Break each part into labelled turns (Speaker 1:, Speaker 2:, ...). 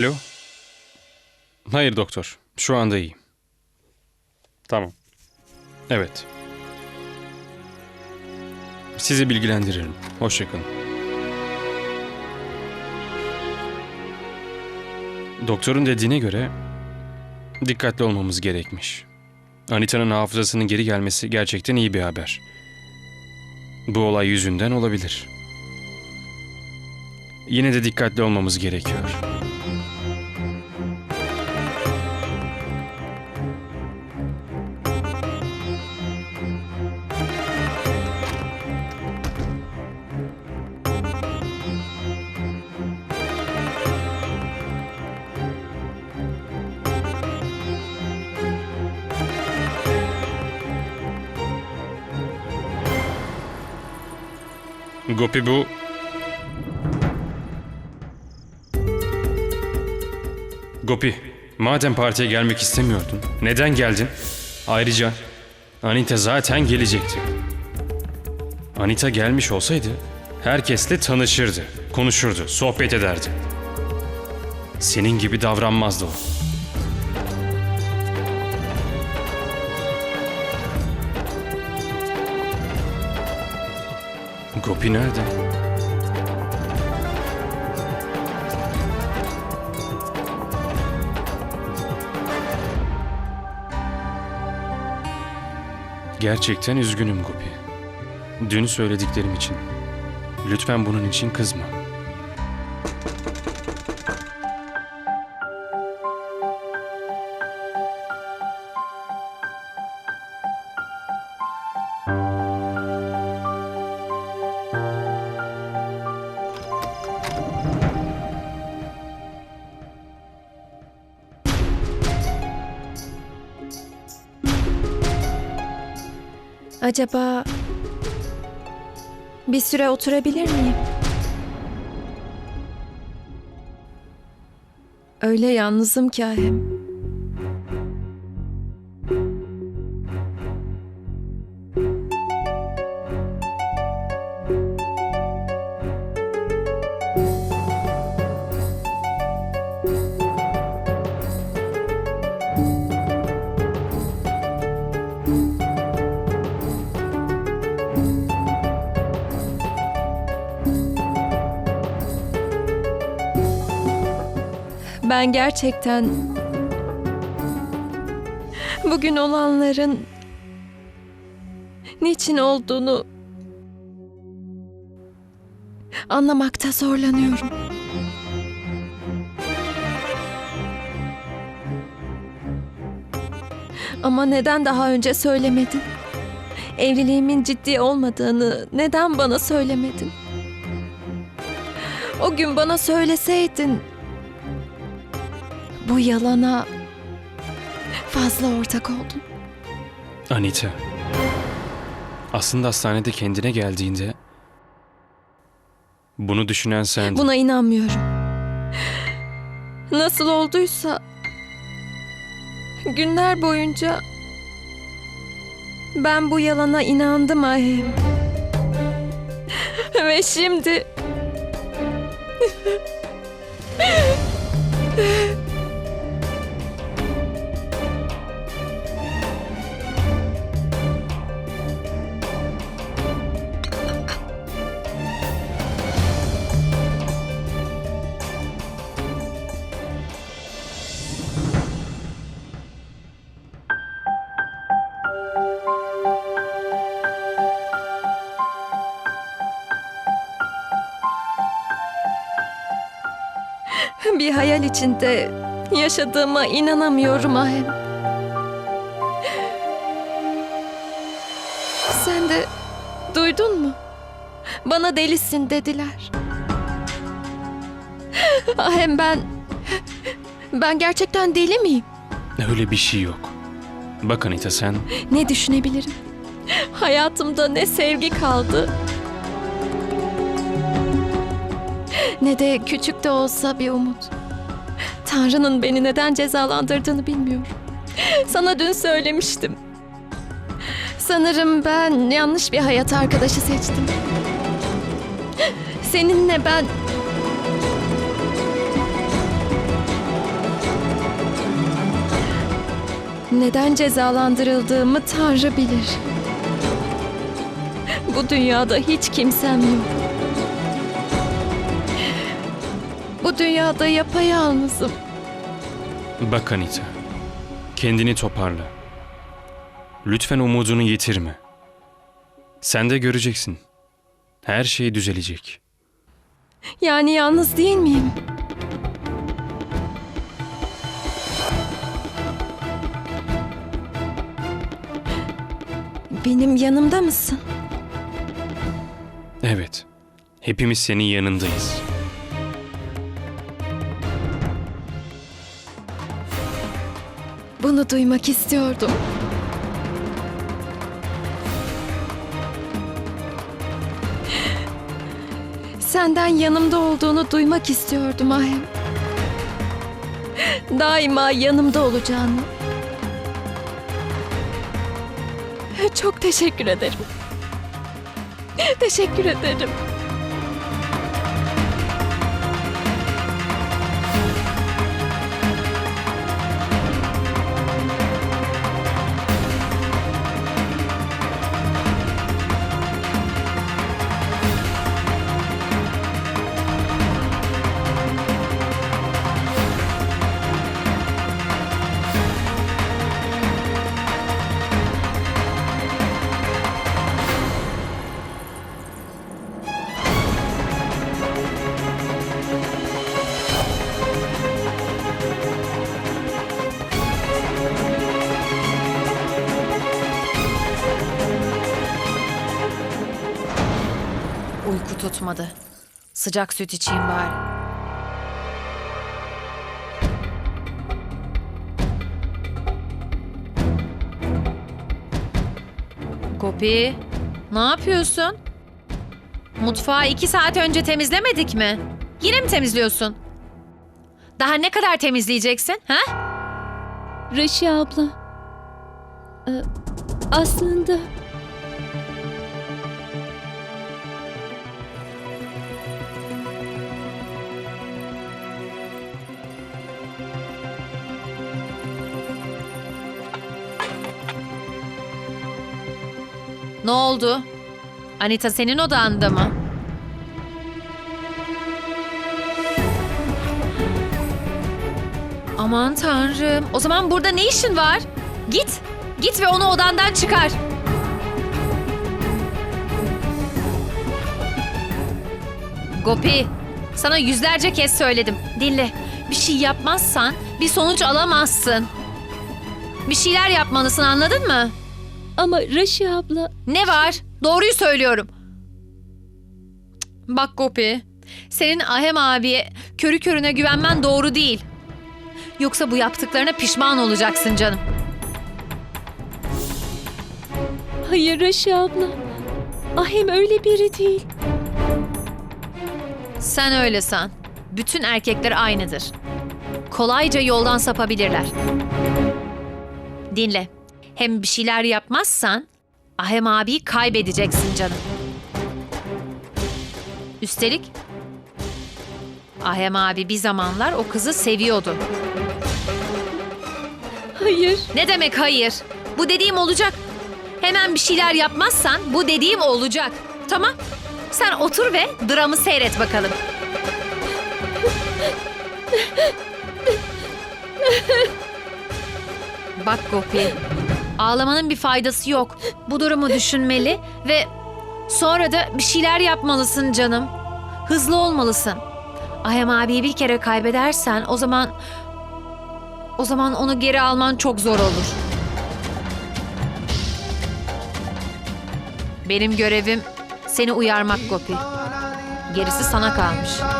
Speaker 1: Alo? Hayır doktor. Şu anda iyiyim. Tamam. Evet. Sizi bilgilendiririm. Hoşçakalın. Doktorun dediğine göre dikkatli olmamız gerekmiş. Anita'nın hafızasının geri gelmesi gerçekten iyi bir haber. Bu olay yüzünden olabilir. Yine de dikkatli olmamız gerekiyor. Gopi bu... Gopi, madem partiye gelmek istemiyordun, neden geldin? Ayrıca Anita zaten gelecekti. Anita gelmiş olsaydı herkesle tanışırdı, konuşurdu, sohbet ederdi. Senin gibi davranmazdı o. Gopi nerede? Gerçekten üzgünüm Gopi. Dün söylediklerim için. Lütfen bunun için kızma.
Speaker 2: Acaba bir süre oturabilir miyim? Öyle yalnızım ki Ahem. Ben gerçekten bugün olanların niçin olduğunu anlamakta zorlanıyorum. Ama neden daha önce söylemedin? Evliliğimin ciddi olmadığını neden bana söylemedin? O gün bana söyleseydin bu yalana fazla ortak oldun.
Speaker 1: Anita. Aslında hastanede kendine geldiğinde bunu düşünen sendin.
Speaker 2: Buna inanmıyorum. Nasıl olduysa günler boyunca ben bu yalana inandım Ahem. Ve şimdi bir hayal içinde yaşadığıma inanamıyorum Ahem. Sen de duydun mu? Bana delisin dediler. Ahem ben... Ben gerçekten deli miyim?
Speaker 1: Öyle bir şey yok. Bak Anita sen
Speaker 2: Ne düşünebilirim? Hayatımda ne sevgi kaldı. Ne de küçük de olsa bir umut. Tanrı'nın beni neden cezalandırdığını bilmiyorum. Sana dün söylemiştim. Sanırım ben yanlış bir hayat arkadaşı seçtim. Seninle ben Neden cezalandırıldığımı Tanrı bilir. Bu dünyada hiç kimsem yok. Bu dünyada yapayalnızım.
Speaker 1: Bak Anita, kendini toparla. Lütfen umudunu yitirme. Sen de göreceksin. Her şey düzelecek.
Speaker 2: Yani yalnız değil miyim? Benim yanımda mısın?
Speaker 1: Evet, hepimiz senin yanındayız.
Speaker 2: Bunu duymak istiyordum. Senden yanımda olduğunu duymak istiyordum Ahem. Daima yanımda olacağını. Çok teşekkür ederim. Teşekkür ederim.
Speaker 3: Tutmadı. Sıcak süt içeyim bari. Kopi, ne yapıyorsun? Mutfağı iki saat önce temizlemedik mi? Yine mi temizliyorsun? Daha ne kadar temizleyeceksin, ha?
Speaker 4: Raşi abla. Ee, aslında
Speaker 3: Ne oldu? Anita senin odanda mı? Aman tanrım. O zaman burada ne işin var? Git. Git ve onu odandan çıkar. Gopi, sana yüzlerce kez söyledim. Dinle. Bir şey yapmazsan bir sonuç alamazsın. Bir şeyler yapmalısın anladın mı?
Speaker 4: Ama Raşi abla
Speaker 3: Ne var? Doğruyu söylüyorum. Bak Gopi, senin Ahem abiye körü körüne güvenmen doğru değil. Yoksa bu yaptıklarına pişman olacaksın canım.
Speaker 4: hayır Raşi abla. Ahem öyle biri değil.
Speaker 3: Sen öyle san. Bütün erkekler aynıdır. Kolayca yoldan sapabilirler. Dinle. Hem bir şeyler yapmazsan Ahem abiyi kaybedeceksin canım. Üstelik Ahem abi bir zamanlar o kızı seviyordu.
Speaker 4: Hayır.
Speaker 3: Ne demek hayır? Bu dediğim olacak. Hemen bir şeyler yapmazsan bu dediğim olacak. Tamam. Sen otur ve dramı seyret bakalım. Bak Gopi, ağlamanın bir faydası yok. Bu durumu düşünmeli ve sonra da bir şeyler yapmalısın canım. Hızlı olmalısın. Ayam abiyi bir kere kaybedersen o zaman o zaman onu geri alman çok zor olur. Benim görevim seni uyarmak Gopi. Gerisi sana kalmış.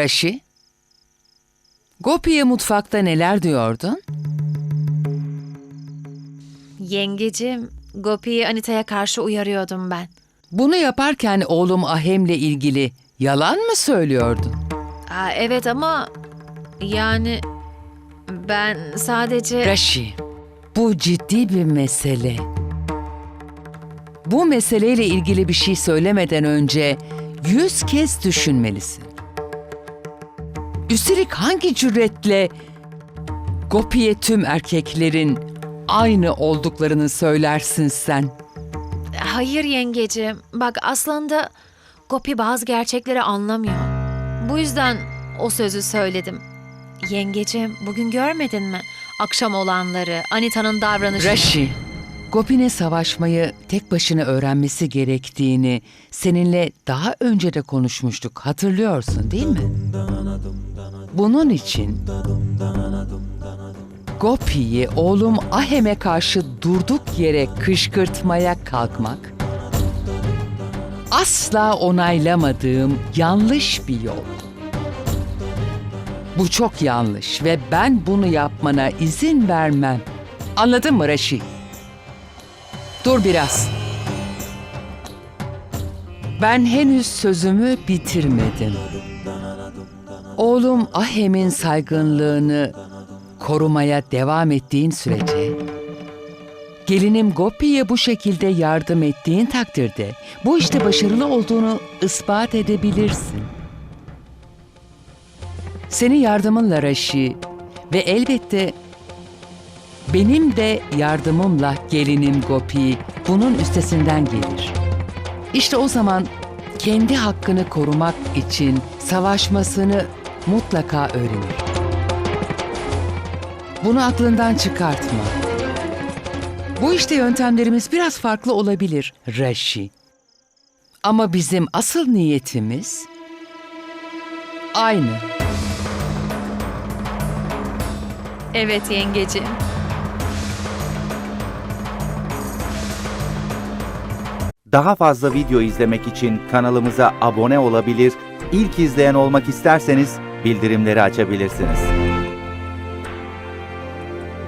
Speaker 5: Raşi? Gopi'ye mutfakta neler diyordun?
Speaker 3: Yengecim, Gopi'yi Anita'ya karşı uyarıyordum ben.
Speaker 5: Bunu yaparken oğlum Ahem'le ilgili yalan mı söylüyordun?
Speaker 3: Aa, evet ama yani ben sadece...
Speaker 5: Raşi, bu ciddi bir mesele. Bu meseleyle ilgili bir şey söylemeden önce yüz kez düşünmelisin. Üstelik hangi cüretle Gopi'ye tüm erkeklerin aynı olduklarını söylersin sen?
Speaker 3: Hayır yengecim. Bak aslında Gopi bazı gerçekleri anlamıyor. Bu yüzden o sözü söyledim. Yengecim bugün görmedin mi? Akşam olanları, Anita'nın davranışını.
Speaker 5: Raşi, Gopin'e savaşmayı tek başına öğrenmesi gerektiğini seninle daha önce de konuşmuştuk. Hatırlıyorsun değil mi? Bunun için Gopi'yi oğlum Ahem'e karşı durduk yere kışkırtmaya kalkmak asla onaylamadığım yanlış bir yol. Bu çok yanlış ve ben bunu yapmana izin vermem. Anladın mı Raşi? Dur biraz. Ben henüz sözümü bitirmedim. Oğlum Ahem'in saygınlığını korumaya devam ettiğin sürece gelinim Gopi'ye bu şekilde yardım ettiğin takdirde bu işte başarılı olduğunu ispat edebilirsin. Senin yardımınla Raşi ve elbette benim de yardımımla gelinim Gopi bunun üstesinden gelir. İşte o zaman kendi hakkını korumak için savaşmasını mutlaka öğrenir. Bunu aklından çıkartma. Bu işte yöntemlerimiz biraz farklı olabilir Raşi. Ama bizim asıl niyetimiz aynı.
Speaker 3: Evet yengecim.
Speaker 6: Daha fazla video izlemek için kanalımıza abone olabilir, ilk izleyen olmak isterseniz bildirimleri açabilirsiniz.